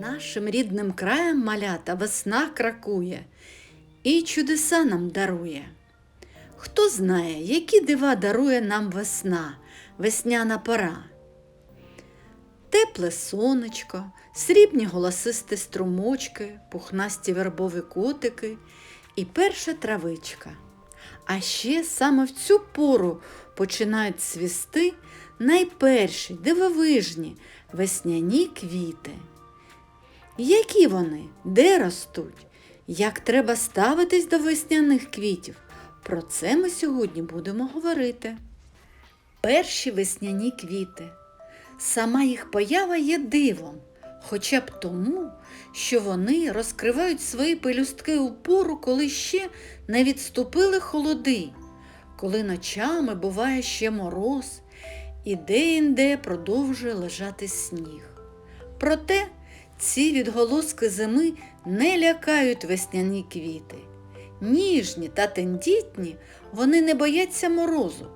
Нашим рідним краєм малята весна кракує і чудеса нам дарує. Хто знає, які дива дарує нам весна, весняна пора. Тепле сонечко, срібні голосисті струмочки, пухнасті вербові котики і перша травичка. А ще саме в цю пору починають цвісти найперші дивовижні весняні квіти. Які вони, де ростуть, як треба ставитись до весняних квітів? Про це ми сьогодні будемо говорити. Перші весняні квіти. Сама їх поява є дивом, хоча б тому, що вони розкривають свої пелюстки у пору, коли ще не відступили холоди, коли ночами буває ще мороз, і де-інде продовжує лежати сніг. Проте ці відголоски зими не лякають весняні квіти. Ніжні та тендітні вони не бояться морозу,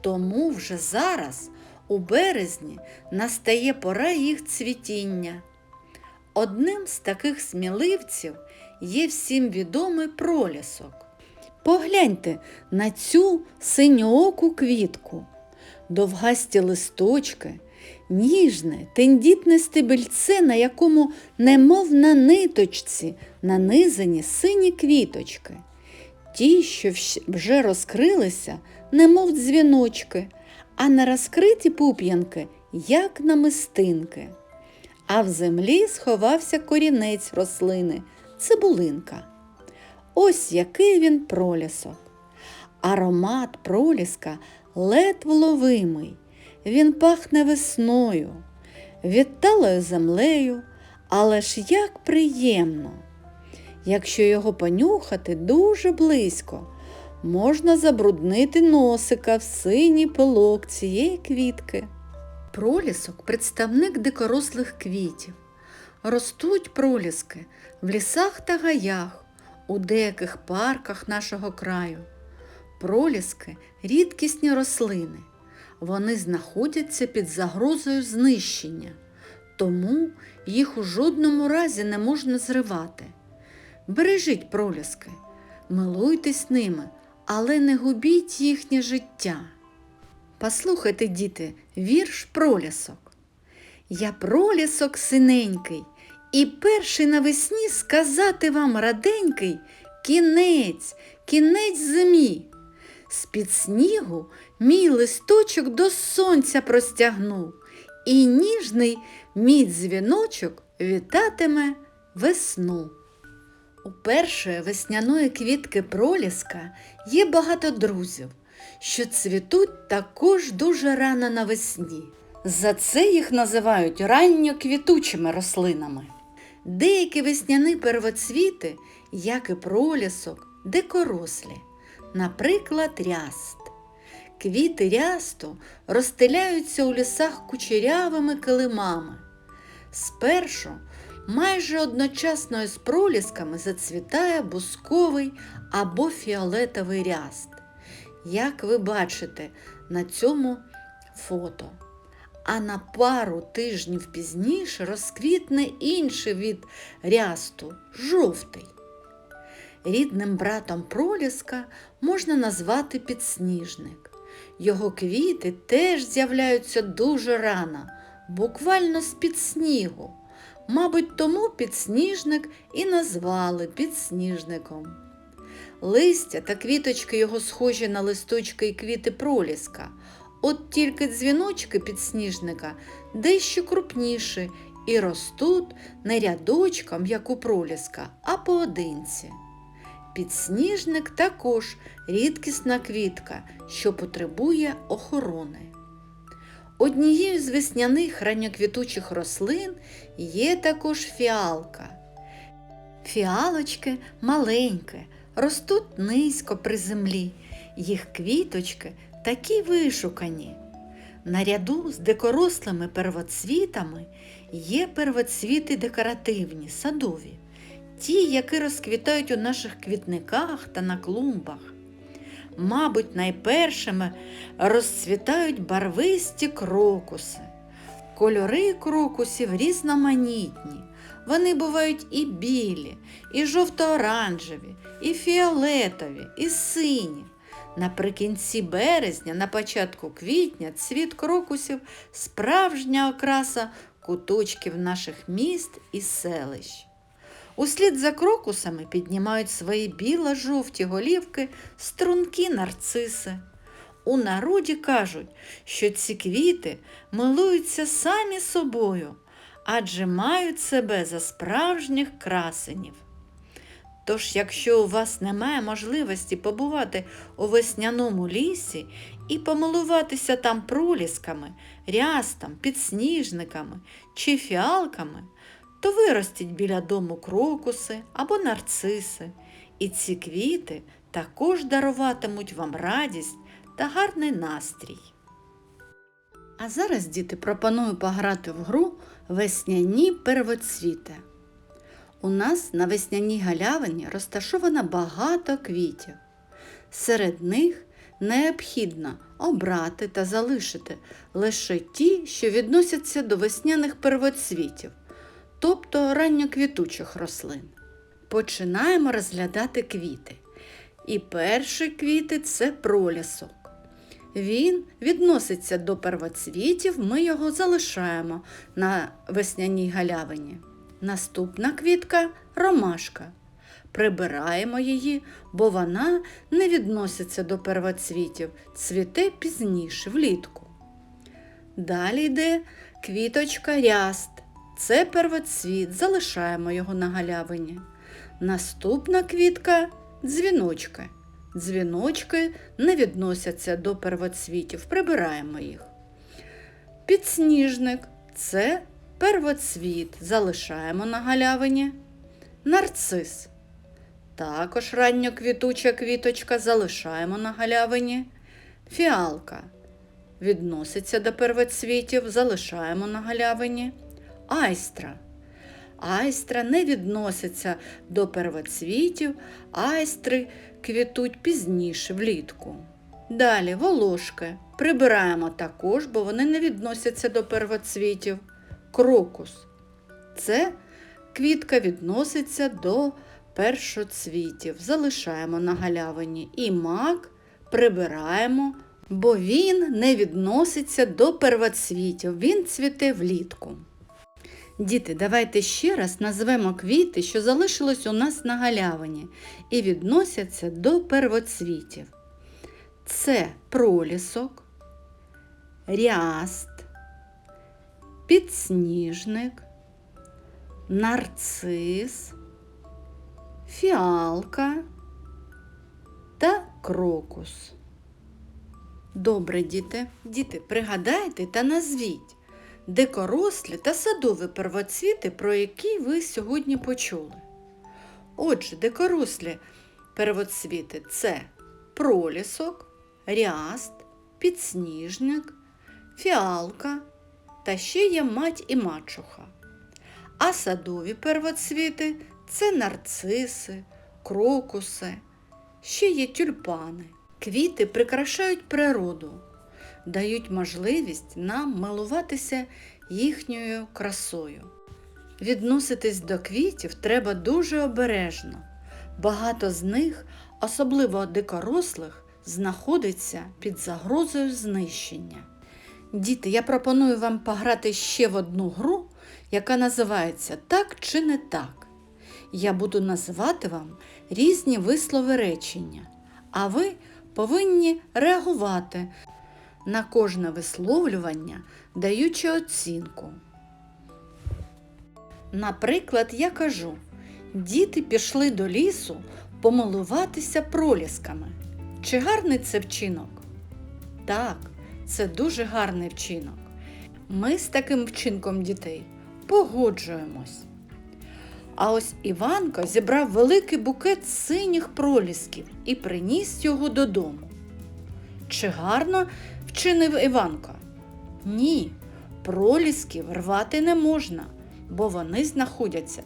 тому вже зараз, у березні, настає пора їх цвітіння. Одним з таких сміливців є всім відомий пролісок. Погляньте на цю синьооку квітку, довгасті листочки, ніжне, тендітне стебельце, на якому, немов на ниточці, нанизані сині квіточки. Ті, що вже розкрилися, немов дзвіночки, а на розкриті пуп'янки, як намистинки. А в землі сховався корінець рослини цибулинка. Ось який він пролісок. Аромат проліска ледь вловимий. Він пахне весною, відталою землею, але ж як приємно. Якщо його понюхати дуже близько, можна забруднити носика в синій пилок цієї квітки. Пролісок представник дикорослих квітів. Ростуть проліски в лісах та гаях, у деяких парках нашого краю. Проліски рідкісні рослини. Вони знаходяться під загрозою знищення, тому їх у жодному разі не можна зривати. Бережіть проліски, милуйтесь ними, але не губіть їхнє життя. Послухайте, діти, вірш пролісок. Я пролісок синенький, і перший навесні сказати вам раденький кінець, кінець зимі. З-під снігу мій листочок до сонця простягнув, і ніжний мій дзвіночок вітатиме весну. У першої весняної квітки проліска є багато друзів, що цвітуть також дуже рано навесні. За це їх називають ранньоквітучими рослинами. Деякі весняні первоцвіти, як і пролісок, дикорослі, наприклад, ряст. Квіти рясту розстеляються у лісах кучерявими килимами. Спершу майже одночасно із пролісками зацвітає бусковий або фіолетовий ряст, як ви бачите на цьому фото. А на пару тижнів пізніше розквітне інший від рясту жовтий. Рідним братом проліска можна назвати підсніжник. Його квіти теж з'являються дуже рано, буквально з-під снігу. Мабуть, тому підсніжник і назвали підсніжником. Листя та квіточки його схожі на листочки і квіти проліска, от тільки дзвіночки підсніжника дещо крупніші і ростуть не рядочком, як у проліска, а поодинці. Підсніжник також рідкісна квітка, що потребує охорони. Однією з весняних ранньоквітучих рослин є також фіалка. Фіалочки маленькі, ростуть низько при землі, їх квіточки такі вишукані. Наряду з дикорослими первоцвітами є первоцвіти декоративні, садові, ті, які розквітають у наших квітниках та на клумбах. Мабуть, найпершими розцвітають барвисті крокуси. Кольори крокусів різноманітні. Вони бувають і білі, і жовто-оранжеві, і фіолетові, і сині. Наприкінці березня, на початку квітня, цвіт крокусів справжня окраса куточків наших міст і селищ. Услід за крокусами піднімають свої біло-жовті голівки стрункі нарциси. У народі кажуть, що ці квіти милуються самі собою, адже мають себе за справжніх красенів. Тож, якщо у вас немає можливості побувати у весняному лісі і помилуватися там пролісками, рястом, підсніжниками чи фіалками, то виростіть біля дому крокуси або нарциси, і ці квіти також даруватимуть вам радість та гарний настрій. А зараз, діти, пропоную пограти в гру весняні первоцвіти. У нас на весняній галявині розташовано багато квітів. Серед них необхідно обрати та залишити лише ті, що відносяться до весняних первоцвітів, тобто ранньоквітучих рослин. Починаємо розглядати квіти. І перші квіти це пролісок. Він відноситься до первоцвітів, ми його залишаємо на весняній галявині. Наступна квітка ромашка. Прибираємо її, бо вона не відноситься до первоцвітів, цвіте пізніше влітку. Далі йде квіточка ряст. Це первоцвіт, залишаємо його на галявині. Наступна квітка дзвіночка. Дзвіночки не відносяться до первоцвітів, прибираємо їх. Підсніжник це первоцвіт, залишаємо на галявині. Нарцис. Також ранньоквітуча квіточка залишаємо на галявині. Фіалка. Відноситься до первоцвітів, залишаємо на галявині. Айстра. Айстра не відноситься до первоцвітів, айстри квітуть пізніше влітку. Далі волошки. Прибираємо також, бо вони не відносяться до первоцвітів. Крокус. Це квітка відноситься до першоцвітів. Залишаємо на галявині. І мак прибираємо, бо він не відноситься до первоцвітів. Він цвіте влітку. Діти, давайте ще раз назвемо квіти, що залишились у нас на галявині, і відносяться до первоцвітів. Це пролісок, ряст, підсніжник, нарцис, фіалка та крокус. Добре, діти, діти, пригадайте та назвіть дикорослі та садові первоцвіти, про які ви сьогодні почули. Отже, дикорослі первоцвіти це пролісок, ряст, підсніжник, фіалка та ще є мать і мачуха. А садові первоцвіти це нарциси, крокуси, ще є тюльпани. Квіти прикрашають природу дають можливість нам милуватися їхньою красою. Відноситись до квітів треба дуже обережно. Багато з них, особливо дикорослих, знаходиться під загрозою знищення. Діти, я пропоную вам пограти ще в одну гру, яка називається Так чи не так. Я буду називати вам різні вислови речення, а ви повинні реагувати на кожне висловлювання, даючи оцінку. Наприклад, я кажу, діти пішли до лісу помилуватися пролісками. Чи гарний це вчинок? Так, це дуже гарний вчинок. Ми з таким вчинком дітей погоджуємось. А ось Іванко зібрав великий букет синіх пролісків і приніс його додому. Чи гарно вчинив Іванко? Ні, пролісків рвати не можна, бо вони знаходяться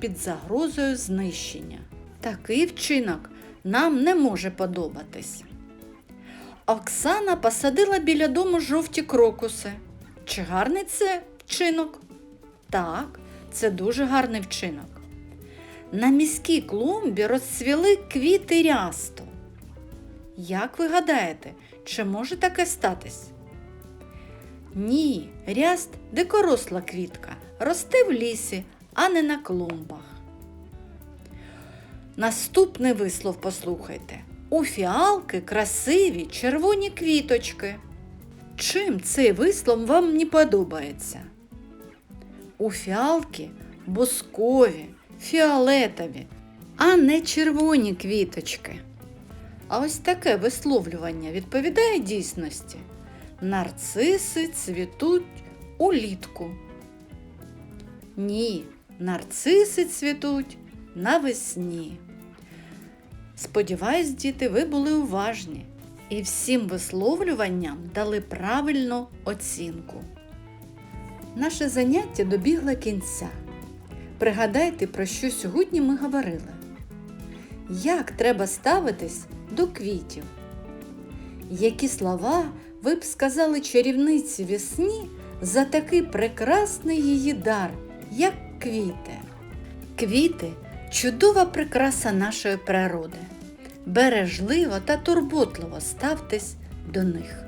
під загрозою знищення. Такий вчинок нам не може подобатись. Оксана посадила біля дому жовті крокуси. Чи гарний це вчинок? Так, це дуже гарний вчинок. На міській клумбі розцвіли квіти рясту. Як ви гадаєте, чи може таке статись? Ні, ряст дикоросла квітка, росте в лісі, а не на клумбах. Наступний вислов послухайте. У фіалки красиві червоні квіточки. Чим цей вислов вам не подобається? У фіалки бускові, фіолетові, а не червоні квіточки. А ось таке висловлювання відповідає дійсності. Нарциси цвітуть улітку. Ні, нарциси цвітуть навесні. Сподіваюсь, діти, ви були уважні і всім висловлюванням дали правильну оцінку. Наше заняття добігло кінця. Пригадайте, про що сьогодні ми говорили. Як треба ставитись до квітів? Які слова ви б сказали чарівниці весні за такий прекрасний її дар, як квіти? Квіти чудова прикраса нашої природи. Бережливо та турботливо ставтесь до них.